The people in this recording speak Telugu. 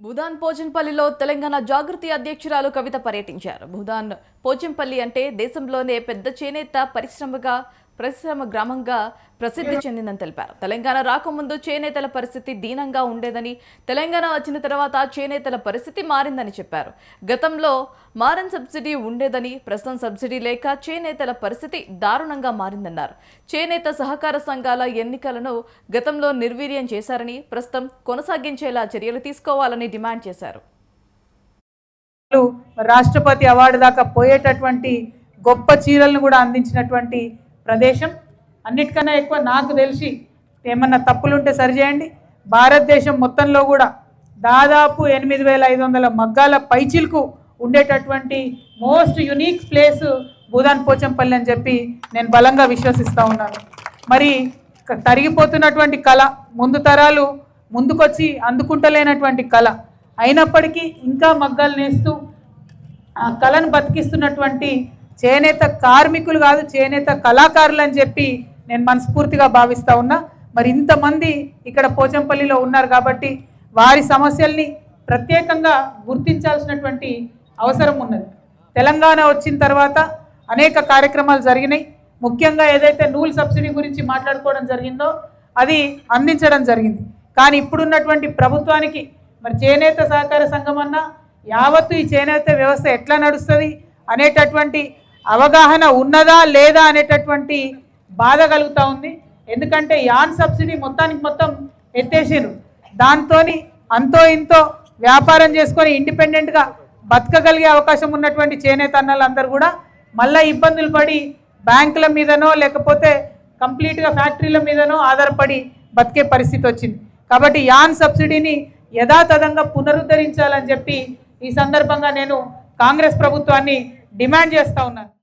భూదాన్ పోచంపల్లిలో తెలంగాణ జాగృతి అధ్యక్షురాలు కవిత పర్యటించారు. భూదాన్ పోచంపల్లి అంటే దేశంలోనే పెద్ద చేనేత పరిశ్రమగా పరిశ్రమ గ్రామంగా ప్రసిద్ధి చెందిందని తెలిపారు. తెలంగాణ రాకముందు చేనేతల పరిస్థితి దీనంగా ఉండేదని తెలంగాణ వచ్చిన తర్వాత చేనేతల పరిస్థితి మారిందని చెప్పారు. గతంలో మారన్ సబ్సిడీ ఉండేదని ప్రస్తుతం సబ్సిడీ లేక చేనేతల పరిస్థితి దారుణంగా మారిందన్నారు. చేనేత సహకార సంఘాల ఎన్నికలను గతంలో నిర్వీర్యం చేశారని ప్రస్తుతం కొనసాగించేలా చర్యలు తీసుకోవాలని డిమాండ్ చేశారు. రాష్ట్రపతి అవార్డు దాకా పోయేటటువంటి గొప్ప చీరలను కూడా అందించినటువంటి ప్రదేశం. అన్నిటికన్నా ఎక్కువ నాకు తెలిసి ఏమన్నా తప్పులుంటే సరిచేయండి. భారతదేశం మొత్తంలో కూడా దాదాపు ఎనిమిది వేల ఐదు వందల మగ్గాల పైచిల్కు ఉండేటటువంటి most unique place Bhoodan Pochampally అని చెప్పి నేను బలంగా విశ్వసిస్తూ ఉన్నాను. మరి తరిగిపోతున్నటువంటి కళ ముందు తరాలు ముందుకొచ్చి అందుకుంటలేనటువంటి కళ అయినప్పటికీ ఇంకా మగ్గాలు నేస్తూ ఆ కళను బతికిస్తున్నటువంటి చేనేత కార్మికులు కాదు చేనేత కళాకారులు అని చెప్పి నేను మనస్ఫూర్తిగా భావిస్తా ఉన్నా. మరి ఇంతమంది ఇక్కడ పోచంపల్లిలో ఉన్నారు కాబట్టి వారి సమస్యల్ని ప్రత్యేకంగా గుర్తించాల్సినటువంటి అవసరం ఉన్నది. తెలంగాణ వచ్చిన తర్వాత అనేక కార్యక్రమాలు జరిగినాయి. ముఖ్యంగా ఏదైతే నూలు సబ్సిడీ గురించి మాట్లాడుకోవడం జరిగిందో అది అందించడం జరిగింది. కానీ ఇప్పుడున్నటువంటి ప్రభుత్వానికి మరి చేనేత సహకార సంఘం అన్నా యావత్తు ఈ చేనేత వ్యవస్థ ఎట్లా నడుస్తుంది అనేటటువంటి అవగాహన ఉన్నదా లేదా అనేటటువంటి బాధ కలుగుతూ ఉంది. ఎందుకంటే యాన్ సబ్సిడీ మొత్తానికి మొత్తం ఎత్తేసారు దాంతో అంతో ఇంతో వ్యాపారం చేసుకొని ఇండిపెండెంట్గా బతకగలిగే అవకాశం ఉన్నటువంటి చేనేత అన్నలందరూ కూడా మళ్ళీ ఇబ్బందులు పడి బ్యాంకుల మీదనో లేకపోతే కంప్లీట్గా ఫ్యాక్టరీల మీదనో ఆధారపడి బతికే పరిస్థితి వచ్చింది. కాబట్టి యాన్ సబ్సిడీని యథాతథంగా పునరుద్ధరించాలని చెప్పి ఈ సందర్భంగా నేను కాంగ్రెస్ ప్రభుత్వాన్ని డిమాండ్ చేస్తూ ఉన్నాను.